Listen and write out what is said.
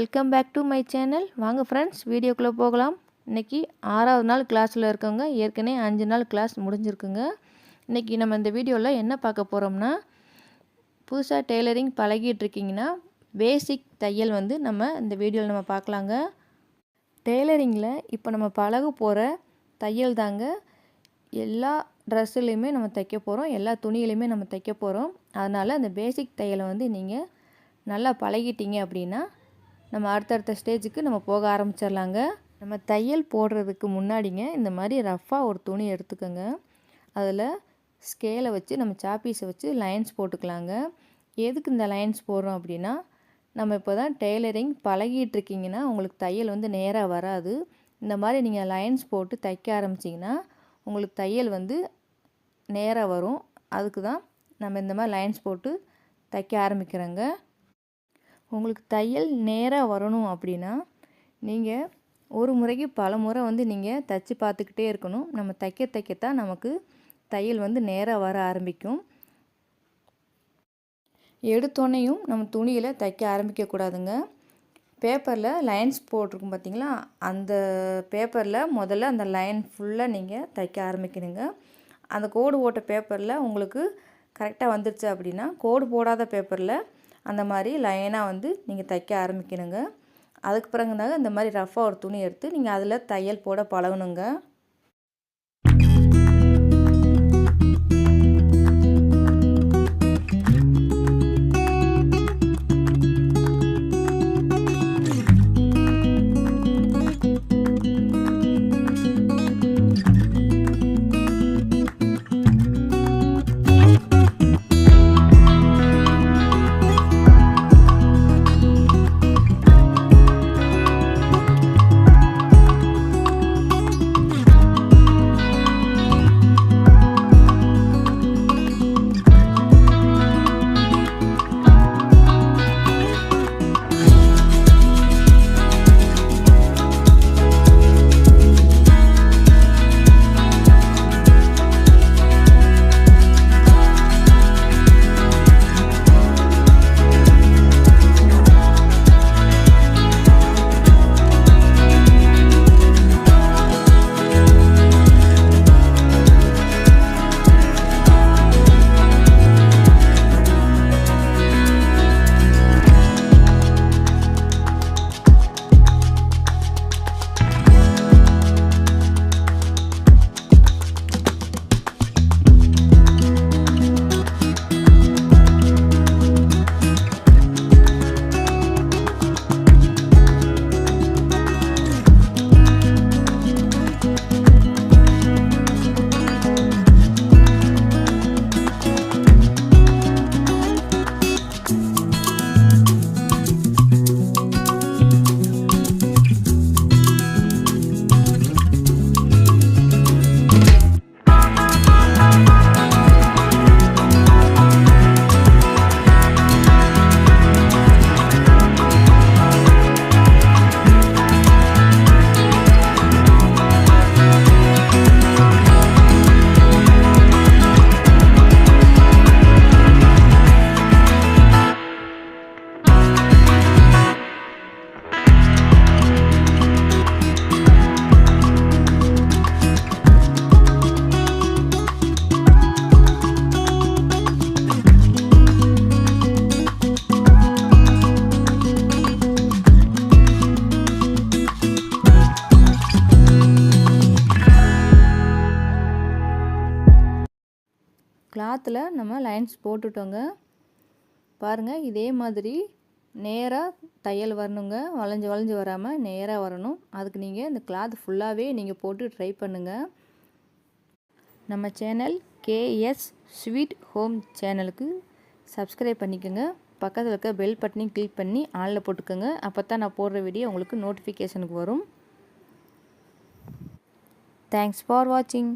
Welcome back to my channel வாங்க friends வீடியோக்குள்ளே போகலாம். இன்றைக்கி ஆறாவது நாள் கிளாஸில் இருக்கவங்க ஏற்கனவே அஞ்சு நாள் கிளாஸ் முடிஞ்சிருக்குங்க. இன்றைக்கி நம்ம இந்த வீடியோவில் என்ன பார்க்க போகிறோம்னா புதுசாக டெய்லரிங் பழகிட்டு இருக்கீங்கன்னா பேசிக் தையல் வந்து நம்ம இந்த வீடியோவில் நம்ம பார்க்கலாங்க. டெய்லரிங்கில் இப்போ நம்ம பழக போகிற தையல் தாங்க. எல்லா ட்ரெஸ்ஸுலையுமே நம்ம தைக்க போகிறோம் எல்லா துணியிலையுமே நம்ம தைக்க போகிறோம் அதனால் அந்த பேசிக் தையலை வந்து நீங்கள் நல்லா பழகிட்டீங்க அப்படின்னா நம்ம அடுத்தடுத்த ஸ்டேஜுக்கு நம்ம போக ஆரம்பிச்சிடலாங்க. நம்ம தையல் போடுறதுக்கு முன்னாடிங்க இந்த மாதிரி ரஃப்பாக ஒரு துணி எடுத்துக்கோங்க. அதில் ஸ்கேலை வச்சு நம்ம சாப்பீஸை வச்சு லைன்ஸ் போட்டுக்கலாங்க. எதுக்கு இந்த லைன்ஸ் போடுறோம் அப்படின்னா நம்ம இப்போ தான் டெய்லரிங் பழகிட்டு இருக்கீங்கன்னா உங்களுக்கு தையல் வந்து நேராக வராது. இந்த மாதிரி நீங்கள் லைன்ஸ் போட்டு தைக்க ஆரம்பிச்சிங்கன்னா உங்களுக்கு தையல் வந்து நேராக வரும். அதுக்கு தான் நம்ம இந்த மாதிரி லைன்ஸ் போட்டு தைக்க ஆரம்பிக்கிறோங்க. உங்களுக்கு தையல் நேராக வரணும் அப்படின்னா நீங்கள் ஒரு முறைக்கு பல முறை வந்து நீங்கள் தைச்சி பார்த்துக்கிட்டே இருக்கணும். நம்ம தைக்க தைக்கத்தான் நமக்கு தையல் வந்து நேராக வர ஆரம்பிக்கும். எடுத்தோன்னையும் நம்ம துணியில் தைக்க ஆரம்பிக்கக்கூடாதுங்க பேப்பரில் லைன்ஸ் போட்டிருக்கும் பார்த்தீங்களா அந்த பேப்பரில் முதல்ல அந்த லைன் ஃபுல்லாக நீங்கள் தைக்க ஆரம்பிக்கணுங்க. அந்த கோடு போட்ட பேப்பரில் உங்களுக்கு கரெக்டாக வந்துடுச்சு அப்படின்னா கோடு போடாத பேப்பரில் அந்த மாதிரி லைனாக வந்து நீங்கள் தைக்க ஆரம்பிக்கணுங்க. அதுக்கு பிறகுந்தாங்க இந்த மாதிரி ரஃபாக ஒரு துணி எடுத்து நீங்கள் அதில் தையல் போட பழகணுங்க. கிளாத்தில் நம்ம லைன்ஸ் போட்டுட்டோங்க. பாருங்கள் இதே மாதிரி நேராக தையல் வரணுங்க. வளைஞ்சு வளைஞ்சு வராமல் நேராக வரணும். அதுக்கு நீங்கள் இந்த கிளாத் ஃபுல்லாகவே நீங்கள் போட்டு ட்ரை பண்ணுங்கள் நம்ம சேனல் கேஎஸ் ஸ்வீட் ஹோம் சேனலுக்கு சப்ஸ்கிரைப் பண்ணிக்கோங்க. பக்கத்தில் இருக்க பெல் பட்டனையும் கிளிக் பண்ணி ஆளில் போட்டுக்கோங்க. அப்போ தான் நான் போடுற வீடியோ உங்களுக்கு நோட்டிஃபிகேஷனுக்கு வரும். தேங்க்ஸ் ஃபார் வாட்சிங்